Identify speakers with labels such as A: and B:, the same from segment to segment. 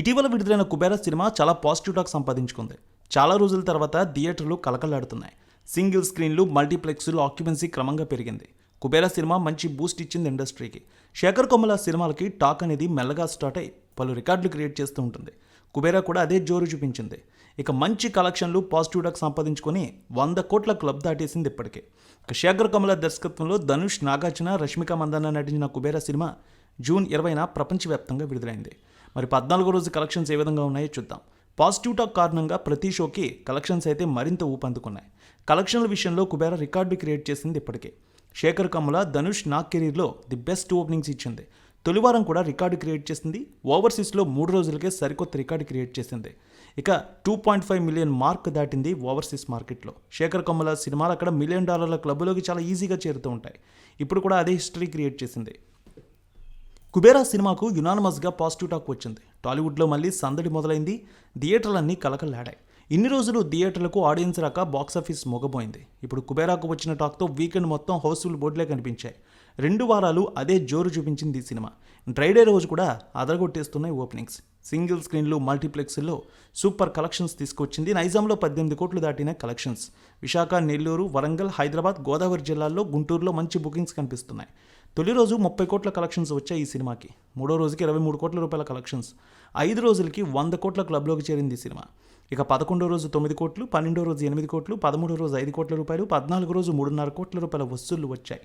A: ఇటీవల విడుదలైన కుబేర సినిమా చాలా పాజిటివ్ టాక్ సంపాదించుకుంది. చాలా రోజుల తర్వాత థియేటర్లు కలకలాడుతున్నాయి. సింగిల్ స్క్రీన్లు మల్టీప్లెక్స్లు ఆక్యుపెన్సీ క్రమంగా పెరిగింది. కుబేరా సినిమా మంచి బూస్ట్ ఇచ్చింది ఇండస్ట్రీకి. శేఖర్ కొమ్మల సినిమాలకి టాక్ అనేది మెల్లగా స్టార్ట్ అయ్యి పలు రికార్డులు క్రియేట్ చేస్తూ ఉంటుంది. కుబేరా కూడా అదే జోరు చూపించింది. ఇక మంచి కలెక్షన్లు పాజిటివ్ టాక్ సంపాదించుకొని వంద కోట్ల క్లబ్ దాటేసింది ఇప్పటికే. ఇక శేఖర్ కమల దర్శకత్వంలో ధనుష్ నాగార్జున రష్మిక మందన్న నటించిన కుబేరా సినిమా జూన్ ఇరవైన ప్రపంచవ్యాప్తంగా విడుదలైంది. మరి పద్నాలుగో రోజు కలెక్షన్స్ ఏ విధంగా ఉన్నాయో చూద్దాం. పాజిటివ్ టాక్ కారణంగా ప్రతి షోకి కలెక్షన్స్ అయితే మరింత ఊపందుకున్నాయి. కలెక్షన్ల విషయంలో కుబేరా రికార్డు క్రియేట్ చేసింది ఇప్పటికే. శేఖర్ కమల ధనుష్ నాగ్ కెరీర్లో ది బెస్ట్ ఓపెనింగ్స్ ఇచ్చింది. తొలివారం కూడా రికార్డు క్రియేట్ చేసింది. ఓవర్సీస్లో మూడు రోజులకే సరికొత్త రికార్డు క్రియేట్ చేసింది. ఇక two point five million mark దాటింది ఓవర్సీస్ మార్కెట్లో శేఖర్ కమల సినిమాలు అక్కడ మిలియన్ డాలర్ల క్లబ్లోకి చాలా ఈజీగా చేరుతూ ఉంటాయి. ఇప్పుడు కూడా అదే హిస్టరీ క్రియేట్ చేసింది. కుబేరా సినిమాకు యునానమస్గా పాజిటివ్ టాక్ వచ్చింది. టాలీవుడ్లో మళ్ళీ సందడి మొదలైంది. థియేటర్లన్నీ కలకల్లాడాయి. ఇన్ని రోజులు థియేటర్లకు ఆడియన్స్ రాక బాక్సాఫీస్ మొగబోయింది. ఇప్పుడు కుబేరాకు వచ్చిన టాక్తో వీకెండ్ మొత్తం హౌస్ఫుల్ బోర్డులే కనిపించాయి. రెండు వారాలు అదే జోరు చూపించింది ఈ సినిమా. డ్రైడే రోజు కూడా అదరగొట్టేస్తున్నాయి ఓపెనింగ్స్. సింగిల్ స్క్రీన్లు మల్టీప్లెక్స్లో సూపర్ కలెక్షన్స్ తీసుకొచ్చింది. నైజాంలో పద్దెనిమిది కోట్లు దాటిన కలెక్షన్స్. విశాఖ నెల్లూరు వరంగల్ హైదరాబాద్ గోదావరి జిల్లాల్లో గుంటూరులో మంచి బుకింగ్స్ కనిపిస్తున్నాయి. తొలి రోజు ముప్పై కోట్ల కలెక్షన్స్ వచ్చాయి ఈ సినిమాకి. మూడో రోజుకి ఇరవై మూడు కోట్ల రూపాయల కలెక్షన్స్. ఐదు రోజులకి వంద కోట్ల క్లబ్లోకి చేరింది ఈ సినిమా. ఇక పదకొండో రోజు తొమ్మిది కోట్లు పన్నెండో రోజు ఎనిమిది కోట్లు పదమూడో రోజు ఐదు కోట్ల రూపాయలు పద్నాలుగో రోజు మూడున్నర కోట్ల రూపాయల వసూళ్ళు వచ్చాయి.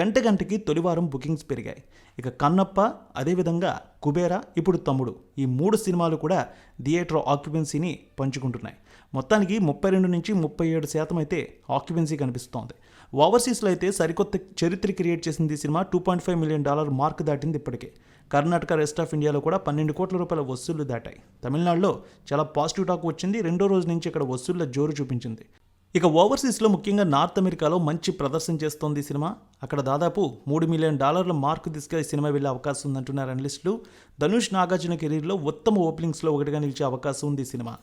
A: గంట గంటకి తొలివారం బుకింగ్స్ పెరిగాయి. ఇక కన్నప్ప అదేవిధంగా కుబేరా ఇప్పుడు తమ్ముడు. ఈ మూడు సినిమాలు కూడా థియేటర్ ఆక్యుపెన్సీని పంచుకుంటున్నాయి. మొత్తానికి ముప్పై రెండు నుంచి ముప్పై ఏడు శాతం అయితే ఆక్యుపెన్సీ కనిపిస్తోంది. ఓవర్సీస్లో అయితే సరికొత్త చరిత్ర క్రియేట్ చేసింది ఈ cinema two point five million dollar mark దాటింది ఇప్పటికే. కర్ణాటక రెస్ట్ ఆఫ్ ఇండియాలో కూడా పన్నెండు కోట్ల రూపాయల వసూళ్ళు దాటాయి. తమిళనాడులో చాలా పాజిటివ్ టాక్ వచ్చింది. రెండో రోజు నుంచి ఇక్కడ వసూళ్ళ జోరు చూపించింది. ఇక ఓవర్సీస్లో ముఖ్యంగా నార్త్ అమెరికాలో మంచి ప్రదర్శన చేస్తోంది ఈ సినిమా. అక్కడ దాదాపు మూడు మిలియన్ డాలర్ల మార్కు దిశగా ఈ సినిమా వెళ్ళే అవకాశం ఉందంటున్నారు అనలిస్టులు. ధనుష్ నాగార్జున కెరీర్లో ఉత్తమ ఓపెనింగ్స్లో ఒకటిగా నిలిచే అవకాశం ఉంది ఈ సినిమా.